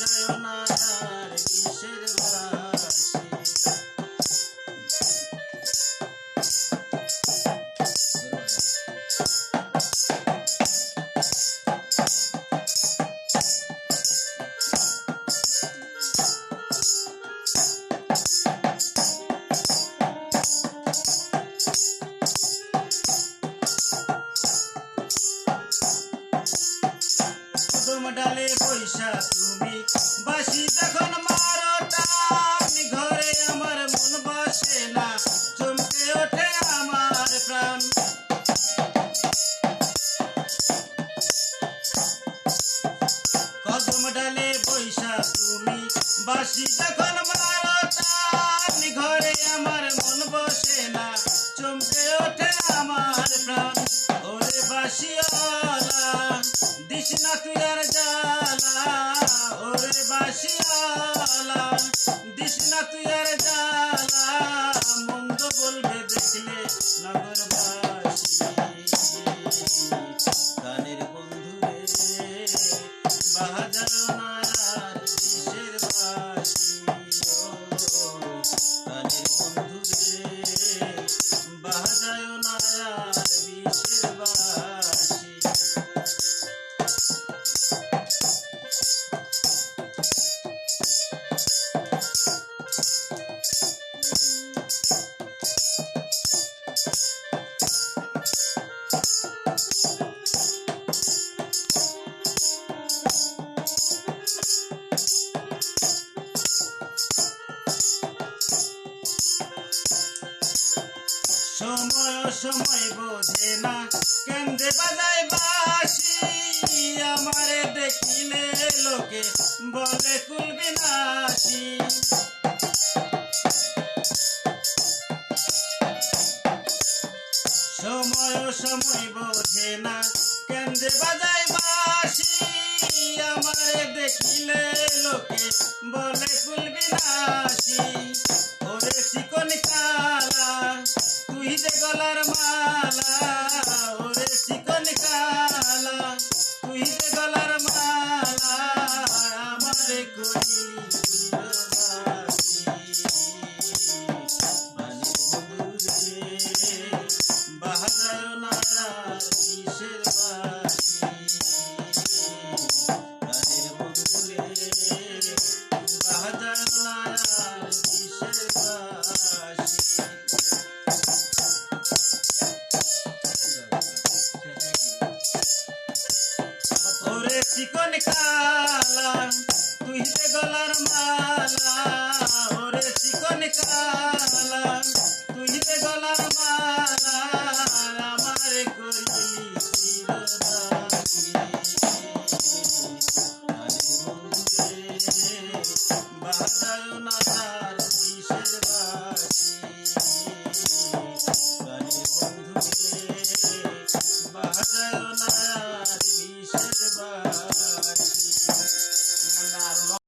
বাজায় না আর বাসি বাসি যখন মারো টান ঘরে আমার মন বসে না। চমকে ওঠে আমার প্রাণ। ওরে বাসিয়ালা দিস না তুই আর জ্বালা। ওরে বাসিয়ালা সময় বোঝে না। কেন্দ্রে বাজায় বাসি আমারে দেখিলে লোকে বলে কুলবি নাসি সময় সময় বোঝে না। কেন্দ্রে বাজায় বাসি আমারে দেখিলে লোকে 经历。গলার মালা ওরে চিকন কালা। তুই রে গলার মালা আমার করলি বাজায় না